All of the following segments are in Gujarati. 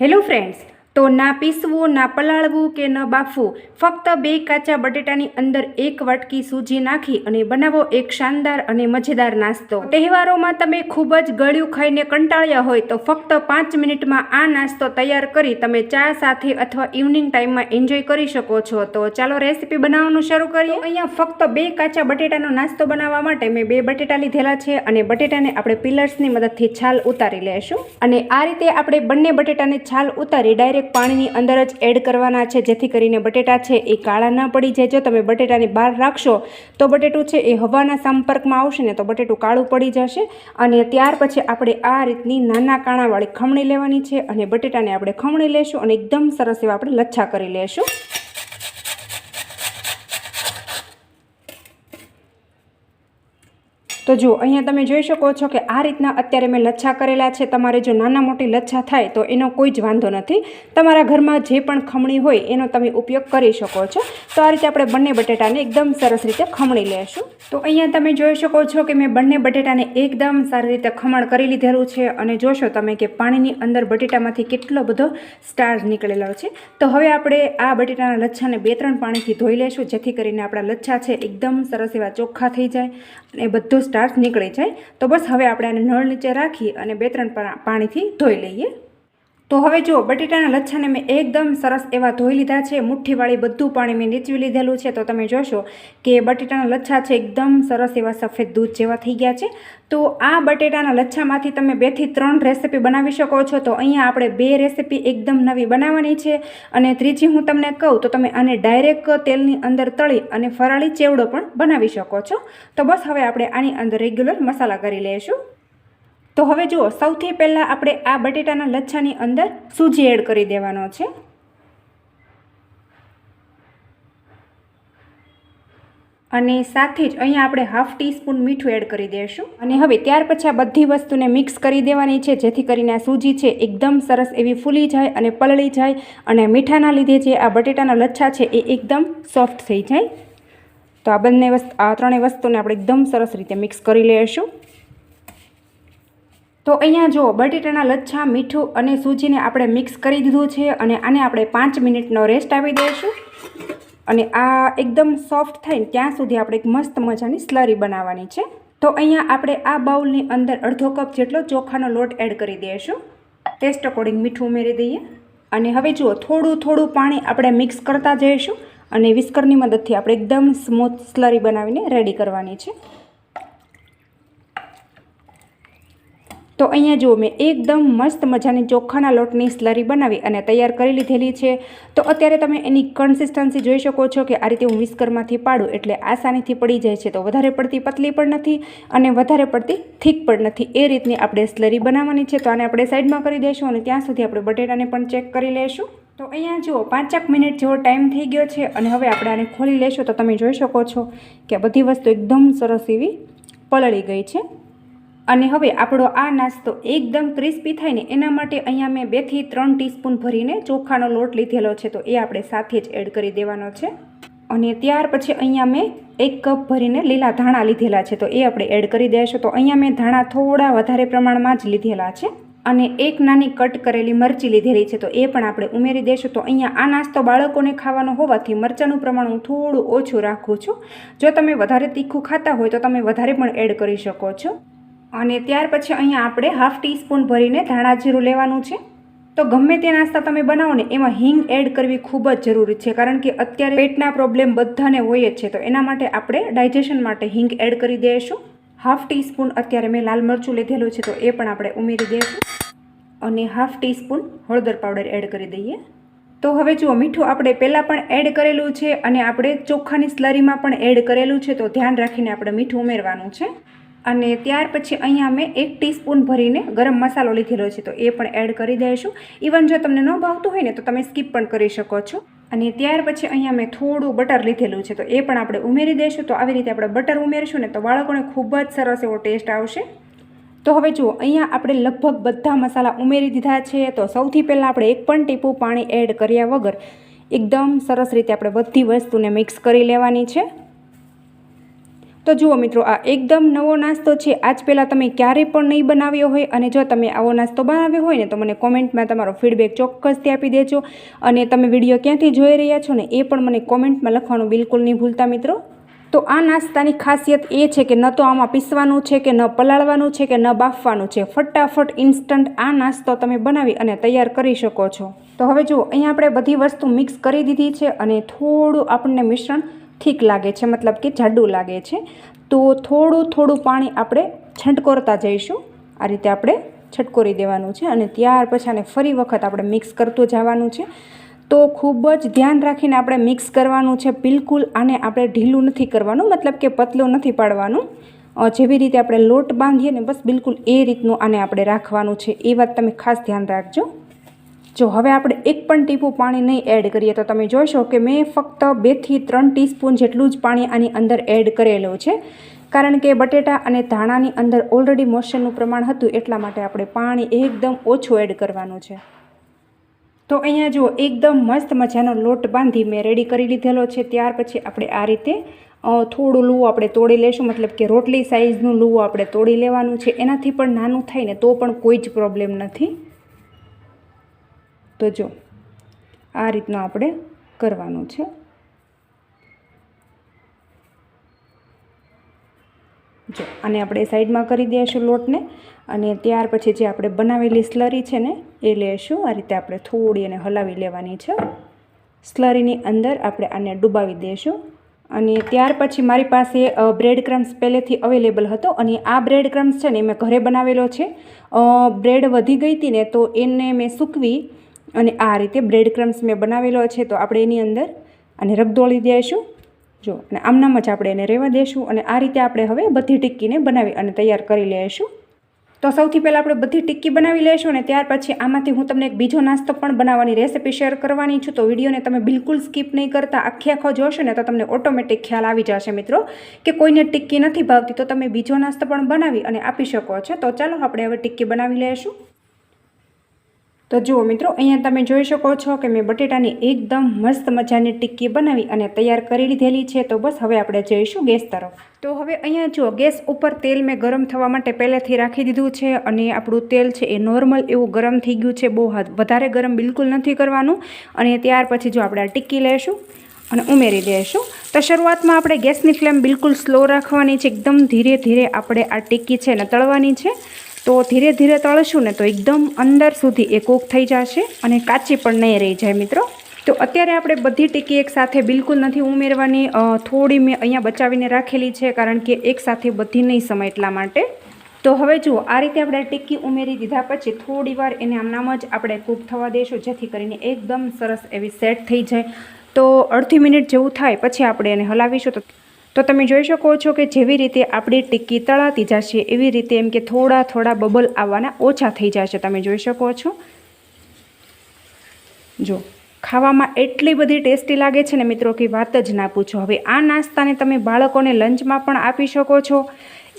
હેલો ફ્રેન્ડ્સ તો ના પીસવું, ના પલાળવું કે ન બાફવું, ફક્ત બે કાચા બટેટાની અંદર એક વાટકી સૂજી નાખી અને બનાવો એક શાનદાર અને મજેદાર નાસ્તો. તહેવારોમાં તમે ખૂબ જ ગળ્યું ખાઈને કંટાળ્યા હોય તો ફક્ત પાંચ મિનિટમાં આ નાસ્તો તૈયાર કરી તમે ચા સાથે અથવા ઇવનિંગ ટાઈમમાં એન્જોય કરી શકો છો. તો ચાલો રેસીપી બનાવવાનું શરૂ કરીએ. અહીંયા ફક્ત બે કાચા બટેટાનો નાસ્તો બનાવવા માટે મેં બે બટેટા લીધેલા છે અને બટેટાને આપણે પિલર્સની મદદથી છાલ ઉતારી લેશું. અને આ રીતે આપણે બંને બટેટાને છાલ ઉતારી ડાયરેક્ટ પાણીની અંદર જ એડ કરવાના છે. જેથી કરીને બટેટા છે એ કાળા ના પડી જાય. જો તમે બટેટાની બહાર રાખશો તો બટેટું છે એ હવાના સંપર્કમાં આવશે ને તો બટેટું કાળું પડી જશે. અને ત્યાર પછી આપણે આ રીતની નાના કાણાવાળી ખમણી લેવાની છે અને બટેટાને આપણે ખમણી લેશું અને એકદમ સરસ એવા આપણે લચ્છા કરી લેશું. તો જો અહીંયા તમે જોઈ શકો છો કે આ રીતના અત્યારે મેં લચ્છા કરેલા છે. તમારે જો નાના મોટી લચ્છા થાય તો એનો કોઈ જ વાંધો નથી. તમારા ઘરમાં જે પણ ખમણી હોય એનો તમે ઉપયોગ કરી શકો છો. તો આ રીતે આપણે બંને બટેટાને એકદમ સરસ રીતે ખમણી લેશું. તો અહીંયા તમે જોઈ શકો છો કે મેં બંને બટેટાને એકદમ સારી રીતે ખમણ કરી લીધેલું છે અને જોશો તમે કે પાણીની અંદર બટેટામાંથી કેટલો બધો સ્ટાર્ચ નીકળેલો છે. તો હવે આપણે આ બટેટાના લચ્છાને બે ત્રણ પાણીથી ધોઈ લેશું, જેથી કરીને આપણા લચ્છા છે એકદમ સરસ એવા ચોખ્ખા થઈ જાય અને બધો સ્ટાર્ચ નીકળી જાય, તો બસ હવે આપણે આને નળ નીચે રાખી અને બે ત્રણ પાણીથી ધોઈ લઈએ. તો હવે જો, બટેટાના લચ્છાને મેં એકદમ સરસ એવા ધોઈ લીધા છે, મુઠ્ઠીવાળી બધું પાણી મેં નીચવી લીધેલું છે. તો તમે જોશો કે બટેટાના લચ્છા છે, એકદમ સરસ એવા સફેદ દૂધ જેવા થઈ ગયા છે. તો આ બટેટાના લચ્છામાંથી તમે બેથી ત્રણ રેસીપી બનાવી શકો છો. તો અહીંયા આપણે બે રેસીપી એકદમ નવી બનાવવાની છે. અને ત્રીજી હું તમને કહું, તો તમે આને ડાયરેક્ટ તેલની અંદર તળી અને ફરાળી ચેવડો પણ બનાવી શકો છો. તો બસ હવે આપણે આની અંદર રેગ્યુલર મસાલા કરી લઈશું. તો હવે જુઓ, સૌથી પહેલાં આપણે આ બટેટાના લચ્છાની અંદર સૂજી એડ કરી દેવાનો છે. અને સાથે જ અહીંયા આપણે હાફ ટીસ્પૂન મીઠું એડ કરી દઈશું અને હવે ત્યાર પછી આ બધી વસ્તુને મિક્સ કરી દેવાની છે, જેથી કરીને આ સૂજી છે એકદમ સરસ એવી ફૂલી જાય અને પલળી જાય અને મીઠાના લીધે જે આ બટેટાના લચ્છા છે એ એકદમ સોફ્ટ થઈ જાય. તો આ બંને વસ્તુ, આ ત્રણેય વસ્તુને આપણે એકદમ સરસ રીતે મિક્સ કરી લઈશું તો અહીંયા જુઓ બટેટાના લચ્છા, મીઠું અને સૂજીને આપણે મિક્સ કરી દીધું છે અને આને આપણે પાંચ મિનિટનો રેસ્ટ આપી દઈશું. અને આ એકદમ સોફ્ટ થાય ત્યાં સુધી આપણે એક મસ્ત મજાની સ્લરી બનાવવાની છે. તો અહીંયા આપણે આ બાઉલની અંદર અડધો કપ જેટલો ચોખાનો લોટ એડ કરી દઈશું. ટેસ્ટ અકોર્ડિંગ મીઠું ઉમેરી દઈએ. અને હવે જુઓ, થોડું થોડું પાણી આપણે મિક્સ કરતા જઈશું અને વિસ્કરની મદદથી આપણે એકદમ સ્મૂથ સ્લરી બનાવીને રેડી કરવાની છે. તો અહીંયા જુઓ, મેં એકદમ મસ્ત મજાની ચોખાના લોટની સ્લરી બનાવી અને તૈયાર કરી લીધેલી છે. તો અત્યારે તમે એની કન્સિસ્ટન્સી જોઈ શકો છો કે આ રીતે હું વિસ્કરમાંથી પાડું એટલે આસાનીથી પડી જાય છે. તો વધારે પડતી પતલી પણ નથી અને વધારે પડતી થીક પણ નથી. એ રીતની આપણે સ્લરી બનાવવાની છે. તો આને આપણે સાઈડમાં કરી દઈશું અને ત્યાં સુધી આપણે બટેટાને પણ ચેક કરી લઈશું તો અહીંયા જુઓ, પાંચેક મિનિટ જેવો ટાઈમ થઈ ગયો છે અને હવે આપણે આને ખોલી લેશું. તો તમે જોઈ શકો છો કે બધી વસ્તુ એકદમ સરસ એવી પલળી ગઈ છે. અને હવે આપણો આ નાસ્તો એકદમ ક્રિસ્પી થાય ને એના માટે અહીંયા મેં બેથી ત્રણ ટીસ્પૂન ભરીને ચોખાનો લોટ લીધેલો છે, તો એ આપણે સાથે જ એડ કરી દેવાનો છે. અને ત્યાર પછી અહીંયા મેં એક કપ ભરીને લીલા ધાણા લીધેલા છે, તો એ આપણે એડ કરી દઈશું તો અહીંયા મેં ધાણા થોડા વધારે પ્રમાણમાં જ લીધેલા છે અને એક નાની કટ કરેલી મરચી લીધેલી છે, તો એ પણ આપણે ઉમેરી દઈશું તો અહીંયા આ નાસ્તો બાળકોને ખાવાનો હોવાથી મરચાંનું પ્રમાણ હું થોડું ઓછું રાખું છું. જો તમે વધારે તીખું ખાતા હોય તો તમે વધારે પણ એડ કરી શકો છો. અને ત્યાર પછી અહીંયા આપણે હાફ ટીસ્પૂન ભરીને ધાણા જીરું લેવાનું છે. તો ગમે તે નાસ્તા તમે બનાવો ને, એમાં હિંગ એડ કરવી ખૂબ જ જરૂરી છે, કારણ કે અત્યારે પેટના પ્રોબ્લેમ બધાને હોય જ છે. તો એના માટે આપણે ડાયજેશન માટે હિંગ એડ કરી દઈશું હાફ ટીસ્પૂન અત્યારે મેં લાલ મરચું લીધેલું છે, તો એ પણ આપણે ઉમેરી દઈશું અને હાફ ટીસ્પૂન હળદર પાવડર એડ કરી દઈએ. તો હવે જુઓ, મીઠું આપણે પહેલાં પણ એડ કરેલું છે અને આપણે ચોખાની સ્લરીમાં પણ એડ કરેલું છે, તો ધ્યાન રાખીને આપણે મીઠું ઉમેરવાનું છે. અને ત્યાર પછી અહીંયા મેં એક ટીસ્પૂન ભરીને ગરમ મસાલો લીધેલો છે, તો એ પણ એડ કરી દઈશું. ઇવન જો તમને ન ભાવતું હોય ને, તો તમે સ્કીપ પણ કરી શકો છો. અને ત્યાર પછી અહીંયા મેં થોડું બટર લીધેલું છે, તો એ પણ આપણે ઉમેરી દઈશું. તો આવી રીતે આપણે બટર ઉમેરીશું ને, તો બાળકોને ખૂબ જ સરસ એવો ટેસ્ટ આવશે. તો હવે જુઓ, અહીંયા આપણે લગભગ બધા મસાલા ઉમેરી દીધા છે, તો સૌથી પહેલાં આપણે એક પણ ટીપું પાણી એડ કર્યા વગર એકદમ સરસ રીતે આપણે બધી વસ્તુને મિક્સ કરી લેવાની છે. તો જુઓ મિત્રો, આ એકદમ નવો નાસ્તો છે. આજ પહેલાં તમે ક્યારેય પણ નહીં બનાવ્યો હોય અને જો તમે આવો નાસ્તો બનાવ્યો હોય ને, તો મને કોમેન્ટમાં તમારો ફીડબેક ચોક્કસથી આપી દેજો. અને તમે વીડિયો ક્યાંથી જોઈ રહ્યા છો ને, એ પણ મને કોમેન્ટમાં લખવાનું બિલકુલ નહીં ભૂલતા મિત્રો. તો આ નાસ્તાની ખાસિયત એ છે કે ન તો આમાં પીસવાનું છે કે ન પલાળવાનું છે કે ન બાફવાનું છે. ફટાફટ ઇન્સ્ટન્ટ આ નાસ્તો તમે બનાવી અને તૈયાર કરી શકો છો. તો હવે જુઓ, અહીંયા આપણે બધી વસ્તુ મિક્સ કરી દીધી છે અને થોડું આપણને મિશ્રણ ઠીક લાગે છે, મતલબ કે જાડું લાગે છે. તો થોડું થોડું પાણી આપણે છંટકોરતા જઈશું. આ રીતે આપણે છટકોરી દેવાનું છે અને ત્યાર પછી આને ફરી વખત આપણે મિક્સ કરતું જવાનું છે. તો ખૂબ જ ધ્યાન રાખીને આપણે મિક્સ કરવાનું છે, બિલકુલ આને આપણે ઢીલું નથી કરવાનું, મતલબ કે પતલું નથી પાડવાનું. જેવી રીતે આપણે લોટ બાંધીએ ને બસ બિલકુલ એ રીતનું આને આપણે રાખવાનું છે. એ વાત તમે ખાસ ધ્યાન રાખજો. જો હવે આપણે એક પણ ટીપું પાણી નહીં એડ કરીએ તો તમે જોશો કે મેં ફક્ત બેથી ત્રણ ટીસ્પૂન જેટલું જ પાણી આની અંદર એડ કરેલું છે. કારણ કે બટેટા અને ધાણાની અંદર ઓલરેડી મોશનનું પ્રમાણ હતું એટલા માટે આપણે પાણી એકદમ ઓછું એડ કરવાનું છે. તો અહીંયા જુઓ, એકદમ મસ્ત મજાનો લોટ બાંધી મેં રેડી કરી લીધેલો છે. ત્યાર પછી આપણે આ રીતે થોડું લૂવું આપણે તોડી લેશું. મતલબ કે રોટલી સાઇઝનું લૂવું આપણે તોડી લેવાનું છે. એનાથી પણ નાનું થાય ને તો પણ કોઈ જ પ્રોબ્લેમ નથી. તો જો, આ રીતનું આપણે કરવાનું છે. જો અને આપણે સાઈડમાં કરી દઈશું લોટને અને ત્યાર પછી જે આપણે બનાવેલી સ્લરી છે ને, એ લેશું. આ રીતે આપણે થોડી એને હલાવી લેવાની છે. સ્લરીની અંદર આપણે આને ડુબાવી દઈશું અને ત્યાર પછી મારી પાસે બ્રેડ ક્રમ્સ પહેલેથી અવેલેબલ હતો અને આ બ્રેડ ક્રમ્સ છે ને મેં ઘરે બનાવેલો છે. બ્રેડ વધી ગઈ હતી ને તો એને મેં સૂકવી અને આ રીતે બ્રેડ ક્રમ્સ મેં બનાવેલો છે, તો આપણે એની અંદર અને રગદોળી દઈશું જો, અને આમનામ જ આપણે એને રહેવા દઈશું અને આ રીતે આપણે હવે બધી ટિક્કીને બનાવી અને તૈયાર કરી લઈશું. તો સૌથી પહેલાં આપણે બધી ટિક્કી બનાવી લઈશું અને ત્યાર પછી આમાંથી હું તમને એક બીજો નાસ્તો પણ બનાવવાની રેસીપી શેર કરવાની છું. તો વિડીયોને તમે બિલકુલ સ્કીપ નહીં કરતા, આખી આખો જોશો ને તો તમને ઓટોમેટિક ખ્યાલ આવી જશે મિત્રો, કે કોઈને ટિક્કી નથી ભાવતી તો તમે બીજો નાસ્તો પણ બનાવી અને આપી શકો છો. તો ચાલો આપણે હવે ટિક્કી બનાવી લઈશું. તો જુઓ મિત્રો, અહીંયા તમે જોઈ શકો છો કે મેં બટેટાની એકદમ મસ્ત મજાની ટિક્કી બનાવી અને તૈયાર કરી લીધેલી છે. તો બસ હવે આપણે જઈશું ગેસ તરફ. તો હવે અહીંયા જુઓ, ગેસ ઉપર તેલ મેં ગરમ થવા માટે પહેલેથી રાખી દીધું છે અને આપણું તેલ છે એ નોર્મલ એવું ગરમ થઈ ગયું છે. બહુ વધારે ગરમ બિલકુલ નથી કરવાનું. અને ત્યાર પછી જો આપણે આ ટિક્કી લઈશું અને ઉમેરી દઈશું તો શરૂઆતમાં આપણે ગેસની ફ્લેમ બિલકુલ સ્લો રાખવાની છે. એકદમ ધીરે ધીરે આપણે આ ટિક્કી છે ને તળવાની છે. તો ધીરે ધીરે તળશું ને તો એકદમ અંદર સુધી એ કૂક થઈ જશે અને કાચી પણ નહીં રહી જાય મિત્રો. તો અત્યારે આપણે બધી ટીકી એક સાથે બિલકુલ નથી ઉમેરવાની. થોડી મેં અહીંયા બચાવીને રાખેલી છે કારણ કે એકસાથે બધી નહીં સમય એટલા માટે. તો હવે જુઓ, આ રીતે આપણે ટિક્કી ઉમેરી દીધા પછી થોડી વાર એને આમનામ જ આપણે કૂક થવા દઈશું જેથી કરીને એકદમ સરસ એવી સેટ થઈ જાય. તો અડધી મિનિટ જેવું થાય, પછી આપણે એને હલાવીશું. તો તો તમે જોઈ શકો છો કે જેવી રીતે આપણી ટિક્કી તળાતી જશે, એવી રીતે એમ કે થોડા થોડા બબલ આવવાના ઓછા થઈ જશે. તમે જોઈ શકો છો. જો, ખાવામાં એટલી બધી ટેસ્ટી લાગે છે ને મિત્રો કે વાત જ ના પૂછો. હવે આ નાસ્તાને તમે બાળકોને લંચમાં પણ આપી શકો છો.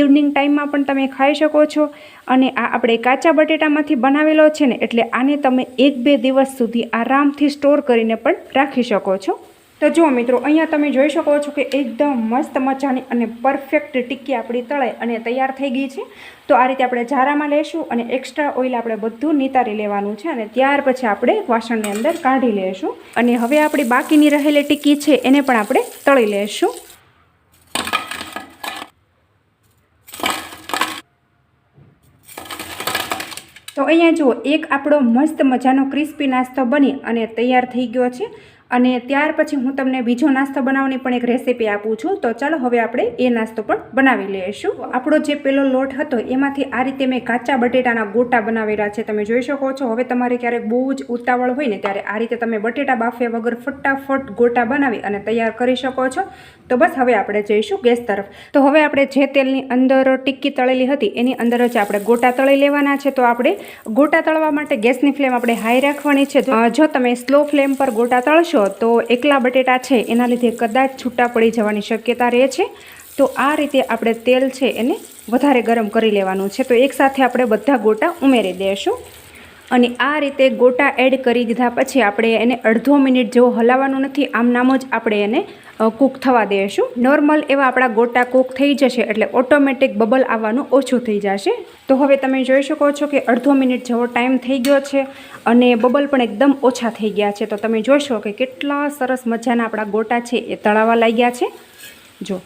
ઇવનિંગ ટાઈમમાં પણ તમે ખાઈ શકો છો. અને આ આપણે કાચા બટેટામાંથી બનાવેલો છે ને, એટલે આને તમે એક બે દિવસ સુધી આરામથી સ્ટોર કરીને પણ રાખી શકો છો. તો જુઓ મિત્રો, અહીંયા તમે જોઈ શકો છો કે એકદમ મસ્ત મજાની અને પરફેક્ટ ટિક્કી આપણી તળાઈ અને તૈયાર થઈ ગઈ છે. તો આ રીતે આપણે ઝારામાં લેશું અને એક્સ્ટ્રા ઓઇલ આપણે બધું નિતારી લેવાનું છે અને ત્યાર પછી આપણે વાસણની અંદર કાઢી લેશું. અને હવે આપણી બાકીની રહેલી ટિક્કી છે એને પણ આપણે તળી લેશું. તો અહીંયા જુઓ, એક આપણો મસ્ત મજાનો ક્રિસ્પી નાસ્તો બની અને તૈયાર થઈ ગયો છે. અને ત્યાર પછી હું તમને બીજો નાસ્તો બનાવવાની પણ એક રેસીપી આપું છું. તો ચાલો હવે આપણે એ નાસ્તો પણ બનાવી લઈશું. આપણો જે પેલો લોટ હતો એમાંથી આ રીતે મેં કાચા બટેટાના ગોટા બનાવેલા છે. તમે જોઈ શકો છો, હવે તમારે ક્યારેક બહુ જ ઉતાવળ હોય ને ત્યારે આ રીતે તમે બટેટા બાફ્યા વગર ફટાફટ ગોટા બનાવી અને તૈયાર કરી શકો છો. તો બસ હવે આપણે જઈશું ગેસ તરફ. તો હવે આપણે જે તેલની અંદર ટિક્કી તળેલી હતી, એની અંદર જ આપણે ગોટા તળી લેવાના છે. તો આપણે ગોટા તળવા માટે ગેસની ફ્લેમ આપણે હાઈ રાખવાની છે. જો તમે સ્લો ફ્લેમ પર ગોટા તળશો તો એકલા બટેટા છે, એના લીધે કદાચ છૂટા પડી જવાની શક્યતા રહે છે. તો આ રીતે આપણે તેલ છે એને વધારે ગરમ કરી લેવાનું છે. તો એકસાથે આપણે બધા ગોટા ઉમેરી દઈશું અને આ રીતે ગોટા એડ કરી દીધા પછી આપણે એને અડધો મિનિટ જેવો હલાવવાનું નથી. આમ નામ જ આપણે એને કૂક થવા દઈશું. નોર્મલ એવા આપણા ગોટા કૂક થઈ જશે એટલે ઓટોમેટિક બબલ આવવાનું ઓછું થઈ જશે. તો હવે તમે જોઈ શકો છો કે અડધો મિનિટ જેવો ટાઈમ થઈ ગયો છે અને બબલ પણ એકદમ ઓછા થઈ ગયા છે. તો તમે જોશો કે કેટલા સરસ મજાના આપણા ગોટા છે એ તળાવા લાગ્યા છે. જો.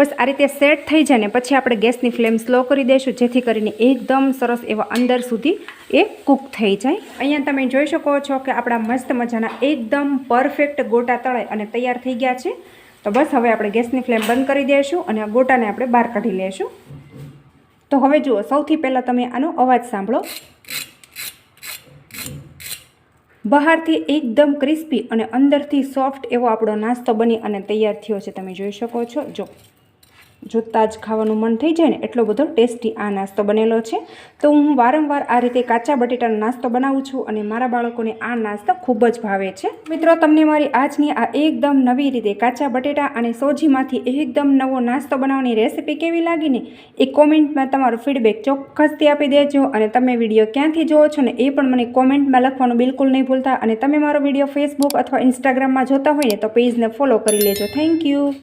બસ આ રીતે સેટ થઈ જાય ને પછી આપણે ગેસની ફ્લેમ સ્લો કરી દઈશું, જેથી કરીને એકદમ સરસ એવા અંદર સુધી એ કૂક થઈ જાય. અહીંયા તમે જોઈ શકો છો કે આપણા મસ્ત મજાના એકદમ પરફેક્ટ ગોટા તળાય અને તૈયાર થઈ ગયા છે. તો બસ હવે આપણે ગેસની ફ્લેમ બંધ કરી દઈશું અને આ ગોટાને આપણે બહાર કાઢી લઈશું. તો હવે જુઓ, સૌથી પહેલાં તમે આનો અવાજ સાંભળો. બહારથી એકદમ ક્રિસ્પી અને અંદરથી સોફ્ટ એવો આપણો નાસ્તો બની અને તૈયાર થયો છે. તમે જોઈ શકો છો. જો. જોતાં જ ખાવાનું મન થઈ જાય ને એટલો બધો ટેસ્ટી આ નાસ્તો બનેલો છે. તો હું વારંવાર આ રીતે કાચા બટેટાનો નાસ્તો બનાવું છું અને મારા બાળકોને આ નાસ્તો ખૂબ જ ભાવે છે. મિત્રો, તમને મારી આજની આ એકદમ નવી રીતે કાચા બટેટા અને સોજીમાંથી એકદમ નવો નાસ્તો બનાવવાની રેસીપી કેવી લાગી ને એ કોમેન્ટમાં તમારો ફીડબેક ચોક્કસથી આપી દેજો અને તમે વીડિયો ક્યાંથી જુઓ છો ને એ પણ મને કોમેન્ટમાં લખવાનું બિલકુલ નહીં ભૂલતા અને તમે મારો વીડિયો ફેસબુક અથવા ઇન્સ્ટાગ્રામમાં જોતા હોય ને તો પેજને ફોલો કરી લેજો. Thank you